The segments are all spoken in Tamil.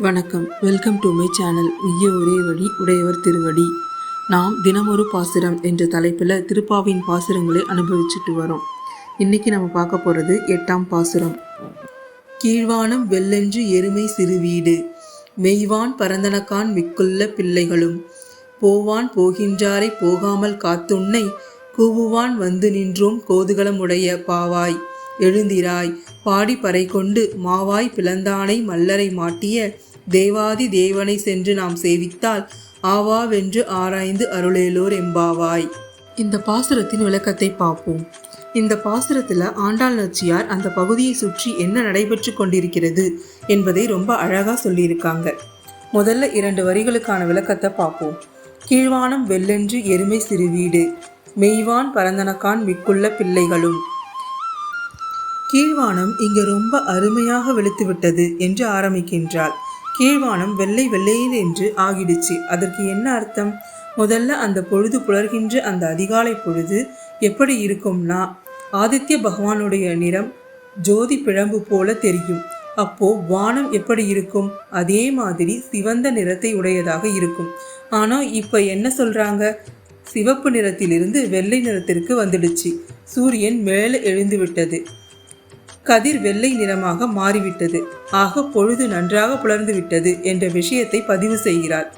வணக்கம். வெல்கம் டு மை சேனல் உய்ய ஒரே வழி உடையவர் திருவடி. நாம் தினமொரு பாசுரம் என்ற தலைப்பில் திருப்பாவின் பாசுரங்களை அனுபவிச்சுட்டு வரோம். இன்னைக்கு நம்ம பார்க்க போகிறது எட்டாம் பாசுரம். கீழ்வானம் வெள்ளென்று எருமை சிறுவீடு மெய்வான் பரந்தனக்கான் மிக்குள்ள பிள்ளைகளும். போவான் போகின்றாரை போகாமல் காத்துன்னை. கூவுவான் வந்து நின்றோம் கோதுகளமுடைய பாவாய். எழுந்திராய். பாடி பறை கொண்டு மாவாய் பிளந்தானை மல்லரை மாட்டிய தேவாதி தேவனை சென்று நாம் சேவித்தால் ஆவாவென்று ஆராய்ந்து அருளேலோர் எம்பாவாய். இந்த பாசுரத்தின் விளக்கத்தை பார்ப்போம். இந்த பாசுரத்தில் ஆண்டாள் நச்சியார் அந்த பகுதியை சுற்றி என்ன நடைபெற்று கொண்டிருக்கிறது என்பதை ரொம்ப அழகாக சொல்லியிருக்காங்க. முதல்ல இரண்டு வரிகளுக்கான விளக்கத்தை பார்ப்போம். கீழ்வானம் வெள்ளென்று எருமை சிறுவீடு மெய்வான் பரந்தனக்கான் மிக்குள்ள பிள்ளைகளும் கீழ்வானம் இங்கு ரொம்ப அருமையாக வெளுத்து விட்டது என்று ஆரம்பிக்கின்றாள். கீழ்வானம் வெள்ளை வெள்ளையில் என்று ஆகிடுச்சு. அதற்கு என்ன அர்த்தம்? முதல்ல அந்த பொழுது புலர்கின்ற அந்த அதிகாலை பொழுது எப்படி இருக்கும்னா ஆதித்ய பகவானுடைய நிறம் ஜோதி பிழம்பு போல தெரியும். அப்போ வானம் எப்படி இருக்கும்? அதே மாதிரி சிவந்த நிறத்தை உடையதாக இருக்கும். ஆனால் இப்போ என்ன சொல்றாங்க? சிவப்பு நிறத்திலிருந்து வெள்ளை நிறத்திற்கு வந்துடுச்சு. சூரியன் மேலே எழுந்து விட்டது கதிர் வெள்ளை நிறமாக மாறிவிட்டது. ஆக பொழுது நன்றாக புலர்ந்து விட்டது என்ற விஷயத்தை பதிவு செய்கிறார்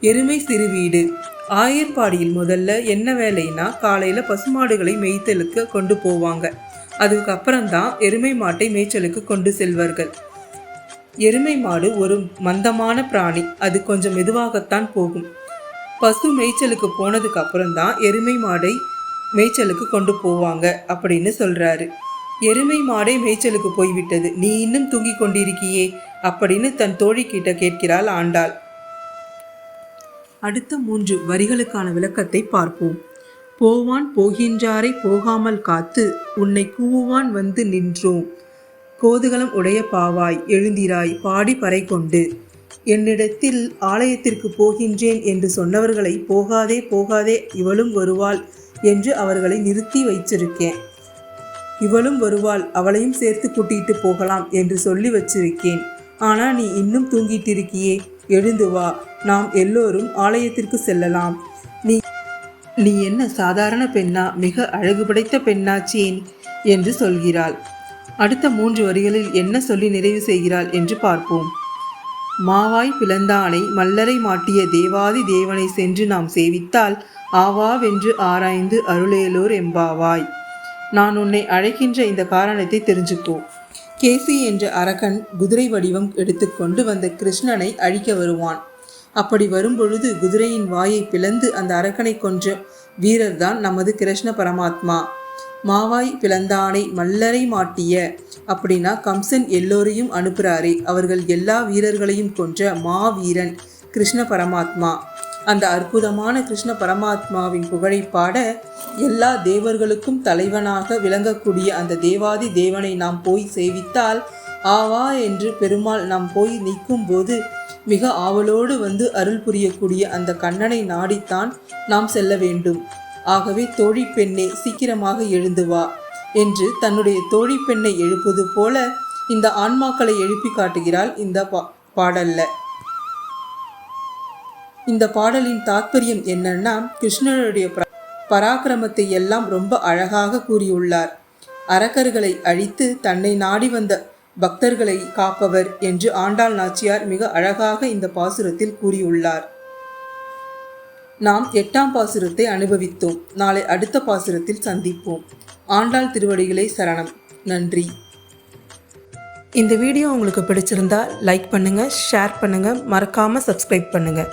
எருமை சிறு வீடு. ஆயர்பாடியில் முதல்ல என்ன வேலைன்னா காலையில் பசுமாடுகளை மேய்த்தலுக்கு கொண்டு போவாங்க. அதுக்கப்புறம் தான் எருமை மாட்டை மேய்ச்சலுக்கு கொண்டு செல்வார்கள். எருமை மாடு ஒரு மந்தமான பிராணி. அது கொஞ்சம் மெதுவாகத்தான் போகும். பசு மேய்ச்சலுக்கு போனதுக்கு அப்புறம்தான் எருமை மாடை மேய்ச்சலுக்கு கொண்டு போவாங்க அப்படின்னு சொல்கிறாரு எருமை மாடே மேய்ச்சலுக்கு போய்விட்டது. நீ இன்னும் தூங்கிக் கொண்டிருக்கியே அப்படின்னு தன் தோழி கிட்ட கேட்கிறாள் ஆண்டாள். அடுத்த மூன்று வரிகளுக்கான விளக்கத்தை பார்ப்போம். போவான் போகின்றாரை போகாமல் காத்து உன்னை கூவுவான் வந்து நின்றோம். கோதுகலம் உடைய பாவாய் எழுந்திராய் பாடி பறை கொண்டு. என்னிடத்தில் ஆலயத்திற்கு போகின்றேன் என்று சொன்னவர்களை போகாதே போகாதே இவளும் வருவாள் என்று அவர்களை நிறுத்தி வைச்சிருக்கேன் இவளும் வருவாள் அவளையும் சேர்த்து கூட்டிட்டு போகலாம் என்று சொல்லி வச்சிருக்கேன். ஆனா நீ இன்னும் தூங்கிட்டு இருக்கியே எழுந்து வா நாம் எல்லோரும் ஆலயத்திற்கு செல்லலாம். நீ நீ என்ன சாதாரண பெண்ணா மிக அழகு படைத்த பெண்ணாச்சேன் என்று சொல்கிறாள். அடுத்த மூன்று வரிகளில் என்ன சொல்லி நிறைவு செய்கிறாள் என்று பார்ப்போம். மாவாய் பிளந்தானை மல்லரை மாட்டிய தேவாதி தேவனை சென்று நாம் சேவித்தால் ஆவாவென்று ஆராய்ந்து அருளேலோர் எம்பாவாய் நான் உன்னை அழைக்கின்ற இந்த காரணத்தை தெரிஞ்சுக்கோ. கேசி என்ற அரக்கன் குதிரை வடிவம் எடுத்துக்கொண்டு வந்த கிருஷ்ணனை அழிக்க வருவான். அப்படி வரும்பொழுது குதிரையின் வாயை பிளந்து அந்த அரக்கனை கொன்ற வீரர்தான் நமது கிருஷ்ண பரமாத்மா. மாவாய் பிளந்தானை மல்லரை மாட்டிய அப்படின்னா கம்சன் எல்லோரையும் அனுப்புகிறாரே அவர்கள் எல்லா வீரர்களையும் கொன்ற மாவீரன் கிருஷ்ண பரமாத்மா. அந்த அற்புதமான கிருஷ்ண பரமாத்மாவின் புகழை பாட எல்லா தேவர்களுக்கும் தலைவனாக விளங்கக்கூடிய அந்த தேவாதி தேவனை நாம் போய் சேவித்தால் ஆவா என்று பெருமாள் நாம் போய் நிற்கும் போது மிக ஆவலோடு வந்து அருள் புரியக்கூடிய அந்த கண்ணனை நாடித்தான் நாம் செல்ல வேண்டும். ஆகவே தோழி பெண்ணே சீக்கிரமாக எழுந்து வா என்று தன்னுடைய தோழி பெண்ணை எழுப்பது போல இந்த ஆன்மாக்களை எழுப்பி காட்டுகிறாள் இந்த பா பாடல்ல. இந்த பாடலின் தாத்பரியம் என்னன்னா கிருஷ்ணனுடைய பராக்கிரமத்தை எல்லாம் ரொம்ப அழகாக கூறியுள்ளார். அரக்கர்களை அழித்து தன்னை நாடி வந்த பக்தர்களை காப்பவர் என்று ஆண்டாள் நாச்சியார் மிக அழகாக இந்த பாசுரத்தில் கூறியுள்ளார். நாம் எட்டாம் பாசுரத்தை அனுபவித்தோம். நாளை அடுத்த பாசுரத்தில் சந்திப்போம். ஆண்டாள் திருவடிகளை சரணம். நன்றி. இந்த வீடியோ உங்களுக்கு பிடிச்சிருந்தா லைக் பண்ணுங்கள் ஷேர் பண்ணுங்கள் மறக்காமல் சப்ஸ்கிரைப் பண்ணுங்கள்